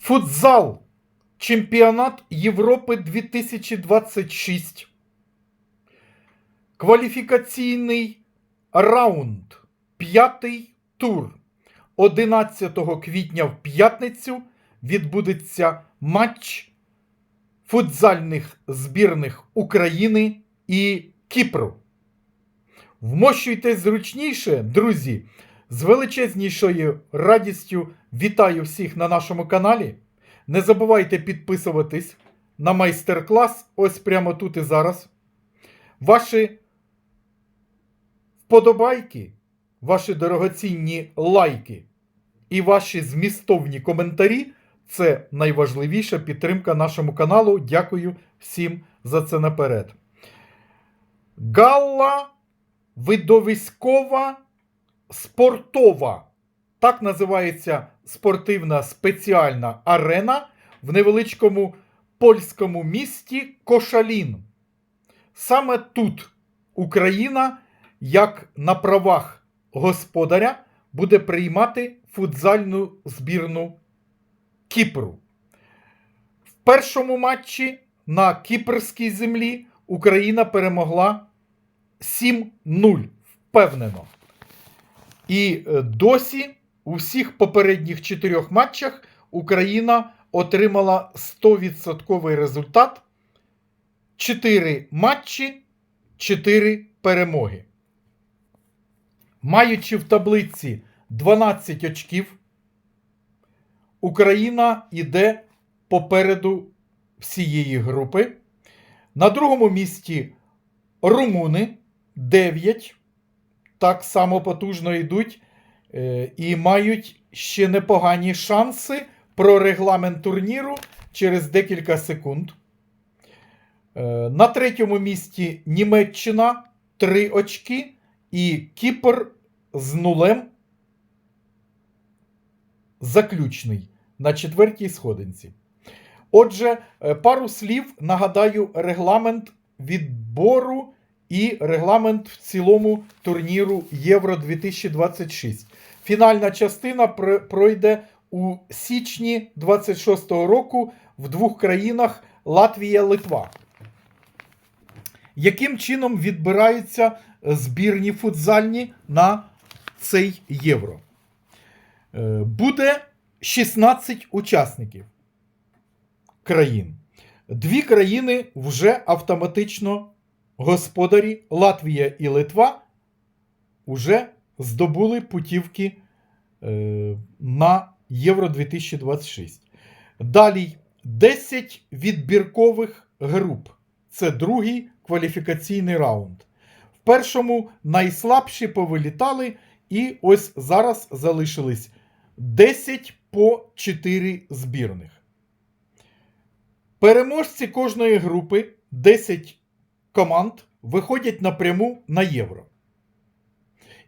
Футзал. Чемпіонат Європи 2026. Кваліфікаційний раунд. П'ятий тур. 11 квітня в п'ятницю відбудеться матч футзальних збірних України і Кіпру. Вмощуйтесь зручніше, друзі. З величезнішою радістю вітаю всіх на нашому каналі. Не забувайте підписуватись на майстер-клас ось прямо тут і зараз. Ваші вподобайки, ваші дорогоцінні лайки і ваші змістовні коментарі це найважливіша підтримка нашому каналу. Дякую всім за це наперед. Галла видовиськова спортова. Так називається спортивна спеціальна арена в невеличкому польському місті Кошалін. Саме тут Україна, як на правах господаря, буде приймати футзальну збірну Кіпру. В першому матчі на кіпрській землі Україна перемогла 7-0. Впевнено. І е, досі у всіх попередніх чотирьох матчах Україна отримала 100% результат. 4 матчі, 4 перемоги. Маючи в таблиці 12 очків, Україна йде попереду всієї групи. На другому місці румуни 9 так само потужно йдуть е, і мають ще непогані шанси про регламент турніру через декілька секунд. Е, на третьому місці Німеччина 3 очки і Кіпр з нулем заключний на четвертій сходинці. Отже, е, пару слів нагадаю регламент відбору і регламент в цілому турніру Євро 2026. Фінальна частина пр- пройде у січні 26-го року в двох країнах Латвія Литва. Яким чином відбираються збірні футзальні на цей євро? Е, Буде 16 учасників країн. Дві країни вже автоматично господарі Латвія і Литва вже здобули путівки е, на Євро 2026. Далі 10 відбіркових груп. Це другий кваліфікаційний раунд. В першому найслабші повилітали, і ось зараз залишились 10 по 4 збірних. Переможці кожної групи 10 команд виходять напряму на євро.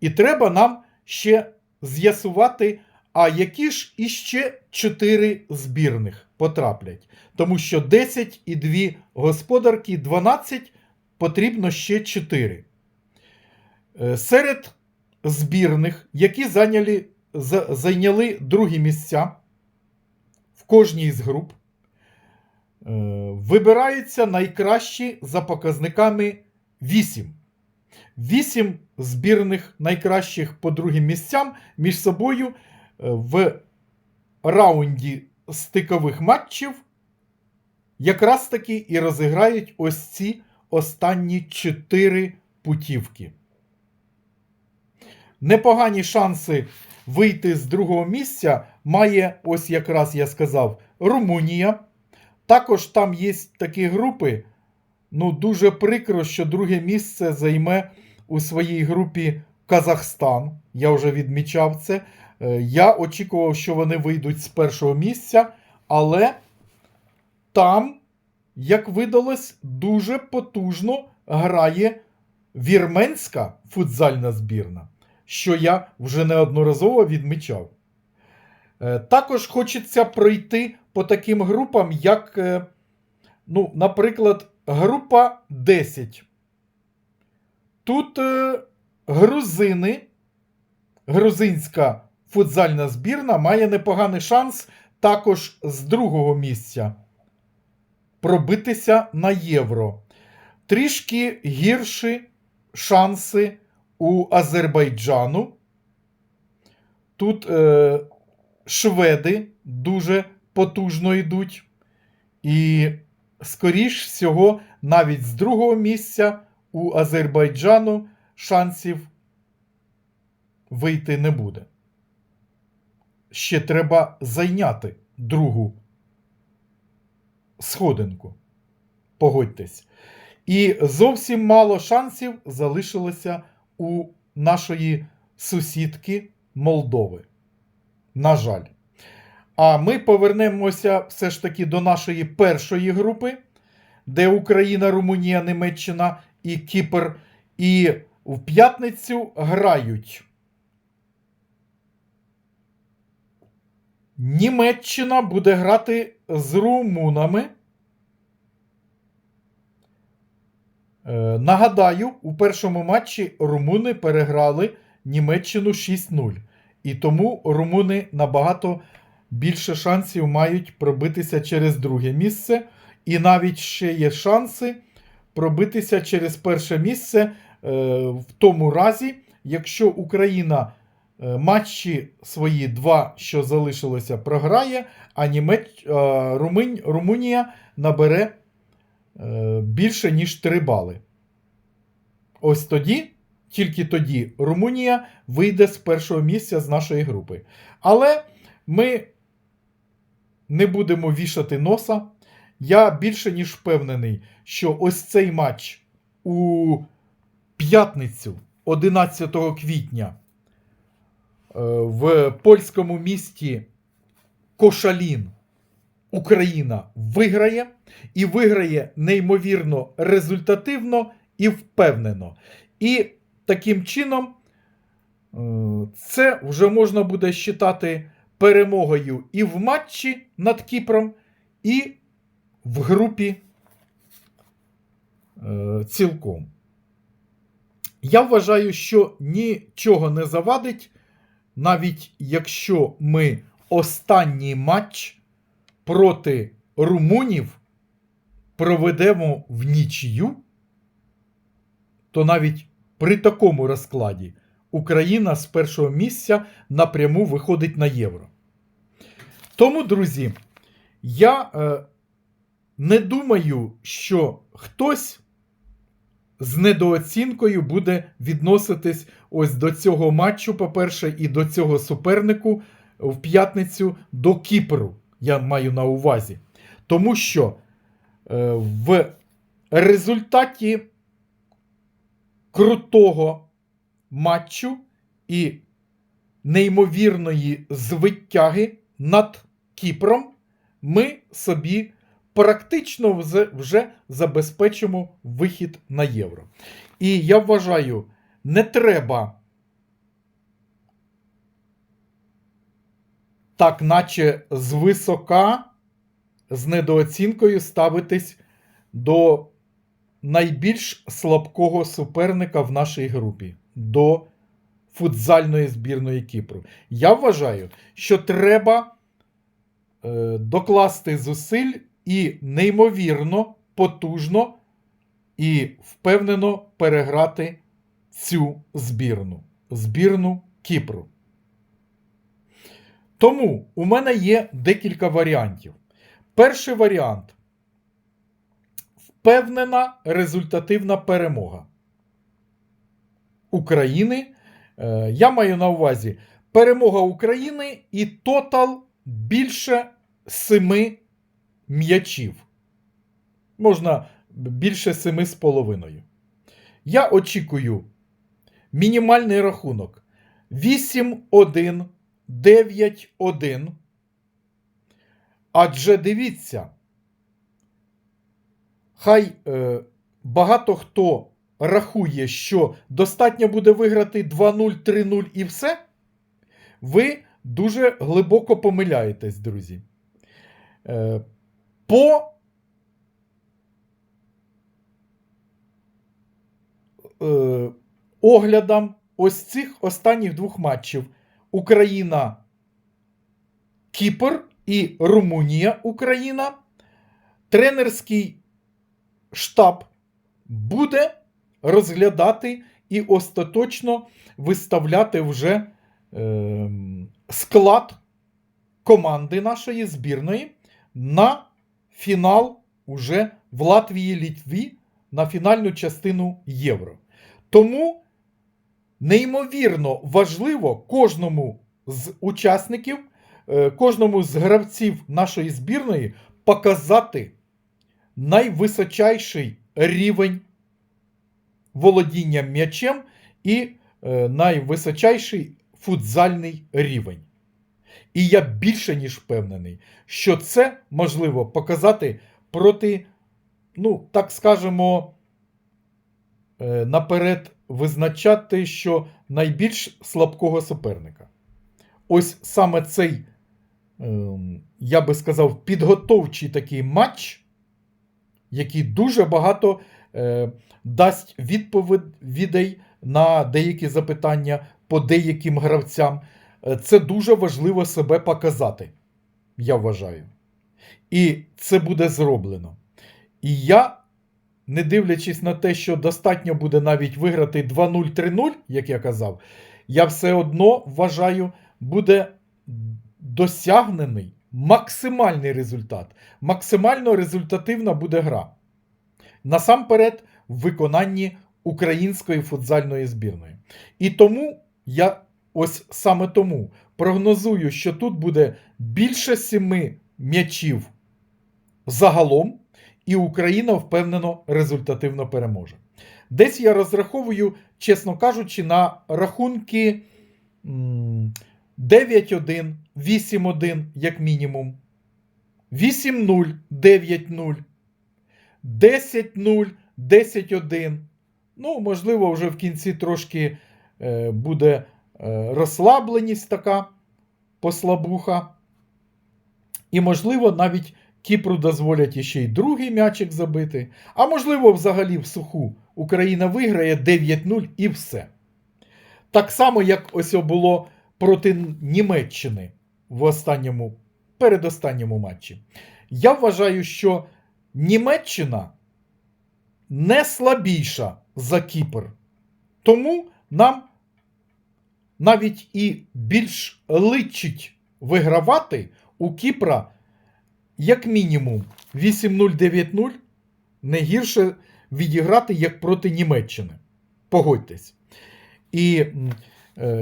І треба нам ще з'ясувати, а які ж іще 4 збірних потраплять. Тому що 10 і 2 господарки, 12 потрібно ще 4. Е, Серед збірних, які зайняли, зайняли другі місця в кожній з груп, Вибираються найкращі за показниками 8. 8 збірних найкращих по другим місцям між собою е, в раунді стикових матчів якраз таки і розіграють ось ці останні 4 путівки. Непогані шанси вийти з другого місця має, ось якраз я сказав, Румунія. Також там є такі групи. Ну, дуже прикро, що друге місце займе у своїй групі Казахстан. Я вже відмічав це. Е, Я очікував, що вони вийдуть з першого місця, але там, як видалось, дуже потужно грає вірменська футзальна збірна, що я вже неодноразово відмічав. Е, Також хочеться пройти по таким групам, як, е, ну, наприклад, група 10. Тут е, грузини, грузинська футзальна збірна має непоганий шанс також з другого місця пробитися на євро. Трішки гірші шанси у Азербайджану. Тут шведи дуже потужно йдуть. І, скоріш всього, навіть з другого місця у Азербайджану шансів вийти не буде. Ще треба зайняти другу сходинку. Погодьтесь. І зовсім мало шансів залишилося у нашої сусідки Молдови. На жаль. А ми повернемося все ж таки до нашої першої групи, де Україна, Румунія, Німеччина і Кіпр. І в п'ятницю грають. Німеччина буде грати з румунами. Е, Нагадаю, у першому матчі румуни переграли Німеччину 6-0. І тому румуни набагато більше шансів мають пробитися через друге місце. І навіть ще є шанси пробитися через перше місце е, в тому разі, якщо Україна е, матчі свої два, що залишилося, програє, а Німеч... е, Румунь... Румунія набере більше, ніж 3 бали. Ось тоді, тільки тоді, Румунія вийде з першого місця з нашої групи. Але ми не будемо вішати носа. Я більше ніж впевнений, що ось цей матч у п'ятницю, 11 квітня, е, в польському місті Кошалін Україна виграє і виграє неймовірно результативно і впевнено. І таким чином е, це вже можна буде вважати перемогою і в матчі над Кіпром, і в групі е, цілком. Я вважаю, що нічого не завадить, навіть якщо ми останній матч проти румунів проведемо в нічию, то навіть при такому розкладі Україна з першого місця напряму виходить на євро. Тому, друзі, я е, не думаю, що хтось з недооцінкою буде відноситись ось до цього матчу, по-перше, і до цього супернику в п'ятницю до Кіпру. Я маю на увазі. Тому що е, в результаті крутого матчу і неймовірної звитяги над Кіпром ми собі практично вже забезпечимо вихід на євро. І я вважаю, не треба так, наче звисока, з недооцінкою ставитись до найбільш слабкого суперника в нашій групі до футзальної збірної Кіпру. Я вважаю, що треба е, докласти зусиль і неймовірно, потужно і впевнено переграти цю збірну, збірну Кіпру. Тому у мене є декілька варіантів. Перший варіант впевнена результативна перемога України. Е, Я маю на увазі перемога України і тотал більше семи м'ячів. Можна більше семи з половиною. Я очікую мінімальний рахунок 8-1, 9-1. Адже дивіться, хай е, багато хто рахує, що достатньо буде виграти 2-0, 3-0 і все. Ви дуже глибоко помиляєтесь, друзі. Е, по е, оглядам ось цих останніх двох матчів Україна Кіпр і Румунія, Україна, тренерський штаб буде розглядати і остаточно виставляти вже е, склад команди нашої збірної на фінал уже в Латвії Літві на фінальну частину Євро. Тому неймовірно важливо кожному з учасників, е, кожному з гравців нашої збірної показати найвисочайший рівень володіння м'ячем і е, найвисочайший футзальний рівень. І я більше ніж впевнений, що це можливо показати проти, ну, так скажемо, е, наперед визначати, що найбільш слабкого суперника. Ось саме цей, ем, я би сказав, підготовчий такий матч, який дуже багато е, дасть відповідей на деякі запитання по деяким гравцям. Е, Це дуже важливо себе показати, я вважаю. І це буде зроблено. І я, не дивлячись на те, що достатньо буде навіть виграти 2-0-3-0, як я казав, я все одно вважаю, буде досягнений максимальний результат. Максимально результативна буде гра. Насамперед, в виконанні української футзальної збірної. І тому я ось саме тому прогнозую, що тут буде більше семи м'ячів загалом, і Україна впевнено результативно переможе. Десь я розраховую, чесно кажучи, на рахунки м, 9-1, 8-1, як мінімум, 8-0, 9-0, 10-0, 10-1. Ну, можливо, вже в кінці трошки е, буде е, розслабленість така послабуха. І, можливо, навіть Кіпру дозволять іще й другий м'ячик забити. А можливо, взагалі в суху Україна виграє 9-0 і все. Так само, як ось було проти Німеччини в останньому, передостанньому матчі. Я вважаю, що Німеччина не слабіша за Кіпр. Тому нам навіть і більш личить вигравати у Кіпра як мінімум 8-0-9-0 не гірше відіграти як проти Німеччини. Погодьтесь. І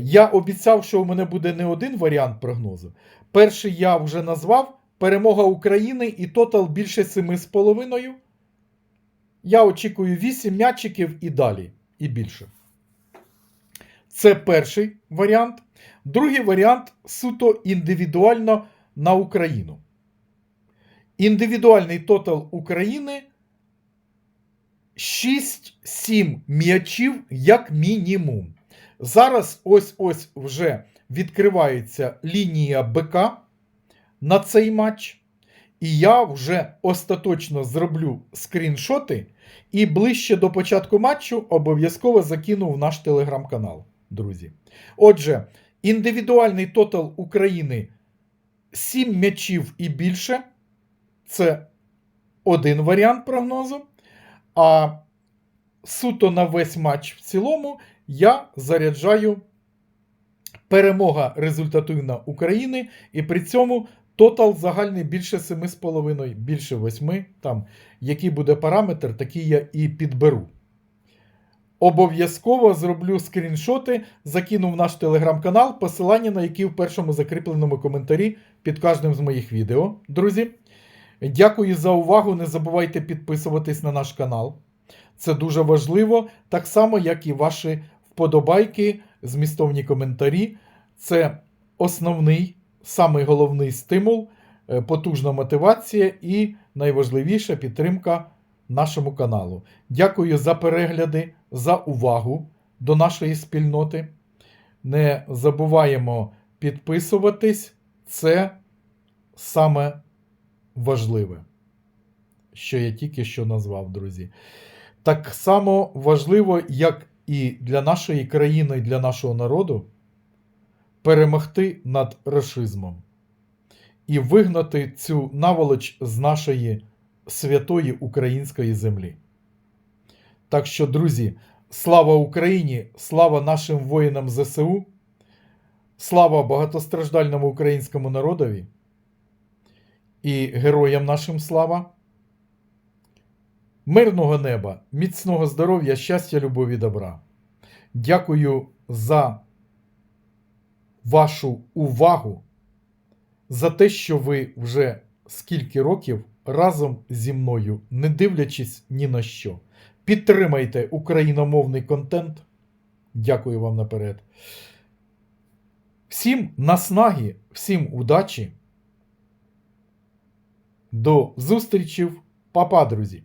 я обіцяв, що у мене буде не один варіант прогнозу. Перший я вже назвав перемога України і тотал більше 7,5. Я очікую 8 м'ячиків і далі, і більше. Це перший варіант. Другий варіант суто індивідуально на Україну. Індивідуальний тотал України 6-7 м'ячів як мінімум. Зараз ось-ось вже відкривається лінія БК на цей матч. І я вже остаточно зроблю скріншоти і ближче до початку матчу обов'язково закину в наш телеграм-канал, друзі. Отже, індивідуальний тотал України 7 м'ячів і більше. Це один варіант прогнозу. А суто на весь матч в цілому я заряджаю перемога результативна України, і при цьому тотал загальний більше 7,5, більше 8. Там, який буде параметр, такий я і підберу. Обов'язково зроблю скріншоти, закину в наш телеграм-канал, посилання на який в першому закріпленому коментарі під кожним з моїх відео, друзі. Дякую за увагу. Не забувайте підписуватись на наш канал. Це дуже важливо, так само, як і ваші вподобайки, змістовні коментарі. Це основний, самий головний стимул, е, потужна мотивація і найважливіша підтримка нашому каналу. Дякую за перегляди, за увагу до нашої спільноти. Не забуваємо підписуватись. Це саме важливе, що я тільки що назвав, друзі. Так само важливо, як і для нашої країни, і для нашого народу перемогти над рашизмом. і вигнати цю наволоч з нашої святої української землі. Так що, друзі, слава Україні, слава нашим воїнам ЗСУ, слава багатостраждальному українському народові і героям нашим слава. Мирного неба, міцного здоров'я, щастя, любові, добра. Дякую за вашу увагу, за те, що ви вже скільки років разом зі мною, не дивлячись ні на що. Підтримайте україномовний контент. Дякую вам наперед. Всім наснаги, всім удачі. До зустрічі, папа, друзі!